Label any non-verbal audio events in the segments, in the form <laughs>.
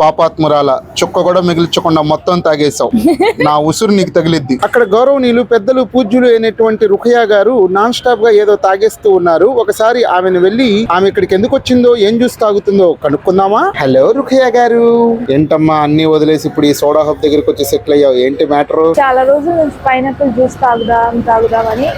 పాపాత్మురాల చుక్క కూడా మిగిల్చకుండా మొత్తం తాగేశావు. నా ఉసురు నీకు తగిలిద్ది. అక్కడ గౌరవనీయులు పెద్దలు పూజ్యులు అయినటువంటి రుఖయా గారు నాన్ స్టాప్గా ఏదో తాగేస్తూ ఉన్నారు. ఒకసారి ఆమెను వెళ్ళి ఆమె ఇక్కడికి ఎందుకు వచ్చిందో ఏం జ్యూస్ తాగుతుందో కనుక్కుందామా? హలో రుఖయా గారు. ఏంటమ్మా అన్ని వదిలేసి ఇప్పుడు ఈ సోడా హబ్ దగ్గరికి వచ్చి సెటిల్ అయ్యావు? ఏంటి మ్యాటర్? చాలా రోజుల నుంచి పైనాపిల్ జ్యూస్ తాగుదాం తాగుదామని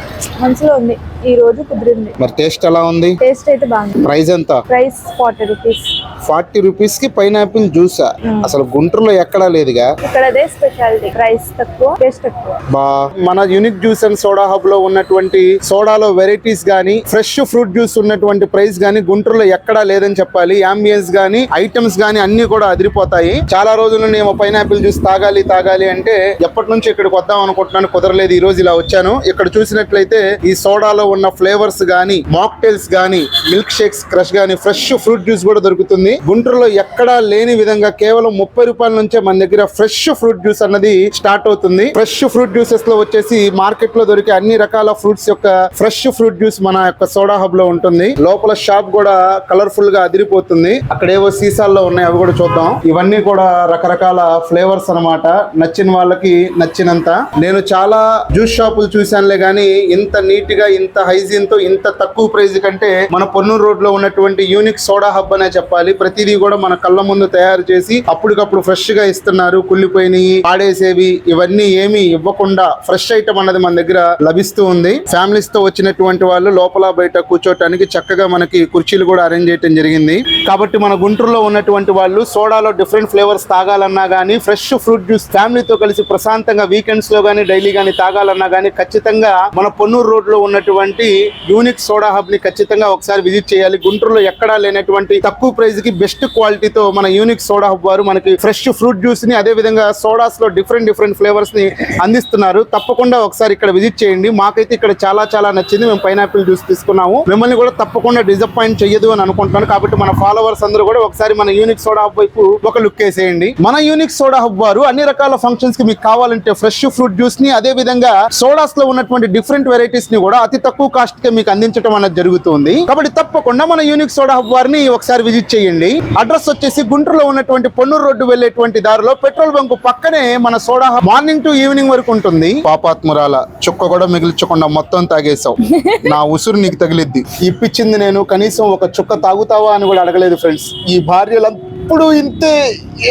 మనసులో ఉంది. ఈ రోజు కుదిరింది. మరి టేస్ట్ ఎలా ఉంది? టేస్ట్ అయితే బాగుంది. ప్రైస్ ఎంత? Price forty rupees. ఫార్టీ రూపీస్కి పైనాపిల్ జ్యూసా? అసలు గుంటూరులో ఎక్కడా లేదుగా? ఇక్కడ అదే స్పెషాలిటీ ప్రైస్ తక్కువ. టేస్ట్ బా మన యూనిక్ జ్యూస్ అండ్ సోడా హబ్లో ఉన్నటువంటి సోడాలో వెరైటీస్ గానీ ఫ్రెష్ ఫ్రూట్ జ్యూస్ ఉన్నటువంటి ప్రైస్ గానీ గుంటూరులో ఎక్కడా లేదని చెప్పాలి. అంబియన్స్ గానీ ఐటమ్స్ గానీ అన్ని కూడా అదిరిపోతాయి. చాలా రోజుల నుండి ఏమో పైనాపిల్ జ్యూస్ తాగాలి తాగాలి అంటే ఎప్పటి నుంచి ఇక్కడికి వద్దాం అనుకుంటున్నాను కుదరలేదు ఈ రోజు ఇలా వచ్చాను. ఇక్కడ చూసినట్లయితే ఈ సోడాలో ఉన్న ఫ్లేవర్స్ గానీ మాక్టైల్స్ గానీ మిల్క్ షేక్స్ క్రష్ గానీ ఫ్రెష్ ఫ్రూట్ జ్యూస్ కూడా దొరుకుతుంది. గుంటూరులో ఎక్కడా లేని విధంగా కేవలం ముప్పై రూపాయల నుంచే మన దగ్గర ఫ్రెష్ ఫ్రూట్ జ్యూస్ అన్నది స్టార్ట్ అవుతుంది. ఫ్రెష్ ఫ్రూట్ జ్యూసెస్లో వచ్చేసి మార్కెట్లో దొరికే అన్ని రకాల ఫ్రూట్స్ యొక్క ఫ్రెష్ ఫ్రూట్ జ్యూస్ మన యొక్క సోడా హబ్లో ఉంటుంది. లోపల షాప్ కూడా కలర్ఫుల్గా అదిరిపోతుంది. అక్కడ ఏవో సీసాల్లో ఉన్నాయి అవి కూడా చూద్దాం. ఇవన్నీ కూడా రకరకాల ఫ్లేవర్స్ అన్నమాట. నచ్చిన వాళ్ళకి నచ్చినంత. నేను చాలా జ్యూస్ షాపులు చూశానులే గానీ ఇంత నీట్గా ఇంత హైజీన్తో ఇంత తక్కువ ప్రైస్ కంటే మన పొన్నూరు రోడ్లో ఉన్నటువంటి యూనిక్ సోడా హబ్ అనే చెప్పాలి. ప్రతిదీ కూడా మన కళ్ళ ముందు తయారు చేసి అప్పటికప్పుడు ఫ్రెష్గా ఇస్తున్నారు. కుళ్ళిపోయినవి పాడేసేవి ఇవన్నీ ఏమి ఇవ్వకుండా ఫ్రెష్ ఐటమ్ అన్నది మన దగ్గర లభిస్తూ ఉంది. ఫ్యామిలీస్తో వచ్చినటువంటి వాళ్ళు లోపల బయట కూర్చోటానికి చక్కగా మనకి కుర్చీలు కూడా అరేంజ్ చేయడం జరిగింది. కాబట్టి మన గుంటూరులో ఉన్నటువంటి వాళ్ళు సోడాలో డిఫరెంట్ ఫ్లేవర్స్ తాగాలన్నా గానీ ఫ్రెష్ ఫ్రూట్ జ్యూస్ ఫ్యామిలీతో కలిసి ప్రశాంతంగా వీకెండ్స్లో గానీ డైలీ గానీ తాగాలన్నా గానీ ఖచ్చితంగా మన పొన్నూరు రోడ్లో ఉన్నటువంటి యూనిక్ సోడా హబ్ని ఖచ్చితంగా ఒకసారి విజిట్ చేయాలి. గుంటూరులో ఎక్కడా లేనటువంటి తక్కువ ప్రైస్కి బెస్ట్ క్వాలిటీతో మన యూనిక్ సోడా హబ్ వారు మనకి ఫ్రెష్ ఫ్రూట్ జ్యూస్ని అదే విధంగా సోడాస్లో డిఫరెంట్ డిఫరెంట్ ఫ్లేవర్స్ని అందిస్తున్నారు. తప్పకుండా ఒకసారి ఇక్కడ విజిట్ చేయండి. మాకైతే ఇక్కడ చాలా చాలా నచ్చింది. మేము పైనాపిల్ జ్యూస్ తీసుకున్నాము. మిమ్మల్ని కూడా తప్పకుండా డిసప్పాయింట్ చెయ్యదు అని అనుకుంటున్నాను. కాబట్టి మన ఫాలోవర్స్ అందరూ కూడా ఒకసారి మన యూనిక్ సోడా హబ్ వైపు ఒక లుక్ వేసేయండి. మన యూనిక్ సోడా హబ్ వారు అన్ని రకాల ఫంక్షన్స్కి మీకు కావాలంటే ఫ్రెష్ ఫ్రూట్ జ్యూస్ని అదే విధంగా సోడాస్లో ఉన్నటువంటి డిఫరెంట్ వెరైటీస్ని కూడా అతి తక్కువ కాస్ట్కి మీకు అందించడం అనేది జరుగుతుంది. కాబట్టి తప్పకుండా మన యూనిక్ సోడా హబ్ వారిని ఒకసారి విజిట్ చేయండి. అడ్రస్ వచ్చేసి గుంటూరులో ఉన్నటువంటి పొన్నూరు రోడ్డు వెళ్ళేటువంటి దారిలో పెట్రోల్ బంక్ పక్కనే మన సోడా మార్నింగ్ టు ఈవినింగ్ వరకు ఉంటుంది. పాపాత్మురాల చుక్క కూడా మిగిల్చకుండా మొత్తం తాగేశావు. <laughs> నా ఉసురు నీకు తగిలిద్ది. ఇప్పించింది నేను కనీసం ఒక చుక్క తాగుతావా అని కూడా అడగలేదు ఫ్రెండ్స్. ఈ భార్యలంప్పుడు ఇంతే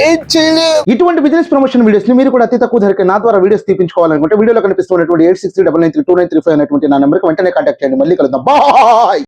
ఏం చేయలేదు ఇటువంటి బిజినెస్ ప్రమోషన్ వీడియోస్ని మీరు కూడా అతి తక్కువ ధరకే నా ద్వారా వీడియోస్ తీపించుకోవాలనుకుంటే వీడియోలో కనిపిస్తున్నటువంటి eight six three double nine three two nine three five అనేటువంటి నా నెంబర్కి వెంటనే కాంటాక్ట్ చేయండి. మళ్ళీ కలుద్దాం. బాయ్!